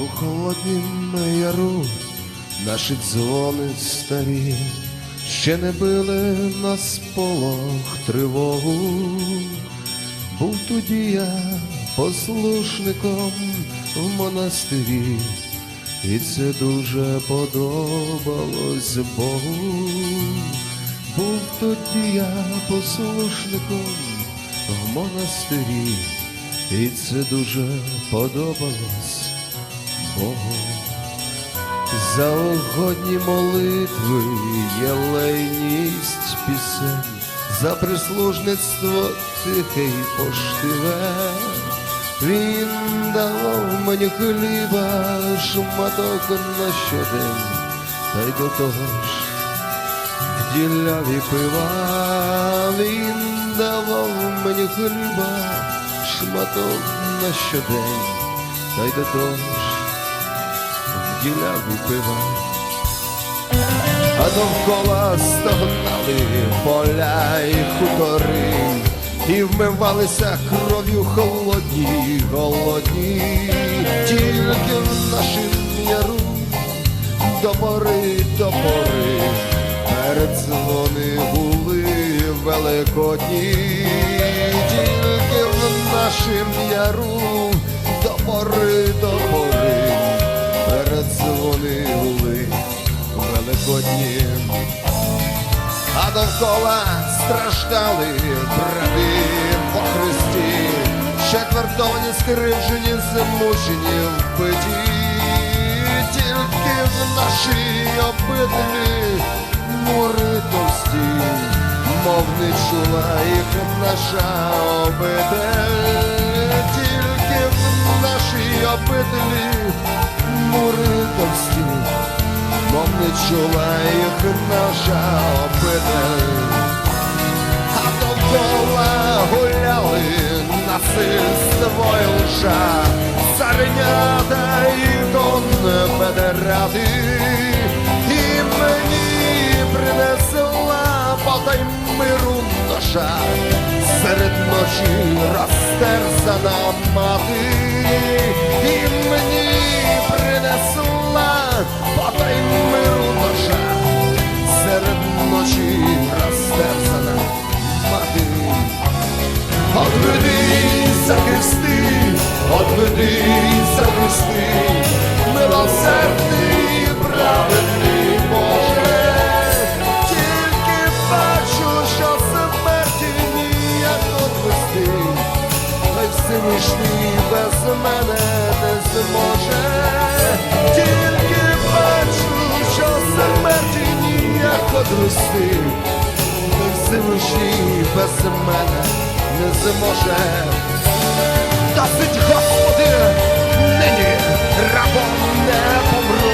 У холоднім яру наші дзвони старі, ще не били на сполох тривогу. Був тоді я послушником в монастирі, і це дуже подобалось Богу. Був тоді я послушником в монастирі, і це дуже подобалось Богу. За угодні молитви єлейність пісень, за прислужництво тихе й поштиве. Він давав мені хліба, шматок на щодень, та й до того ж в діляві пива. Він давав мені хліба, шматок на щодень, та й до того ж діляві пива, а довкола стогнали поля і хутори, і вмивалися кров'ю холодні, голодні, тільки в нашім яру до пори, до пори, передзвони були великодні, тільки в нашім яру великодні, а довкола страждали брати по хресті, четвертовані, скривжені, замучені, вбиті, тільки в нашій обителі мури товсті, мов не чула їх наша обитель, тільки в нашій обителі мури товсті, мов чула їх наша обитель, а довкола гуляли насильство і лжа, царинята і конфедерати, і мені принесла подай миру ножа, серед ночі розтерзана мати, і мені Отведи захисти, отведи захисти, милосердний, праведний Боже, тільки бачу, що смерті ніяк отвести, хай Всевишній без мене не зможе, тільки бачу, що смерті ніяк отвести, хай Всевишній без мене не зможе. Досить, Господи, нині рабом не поможе.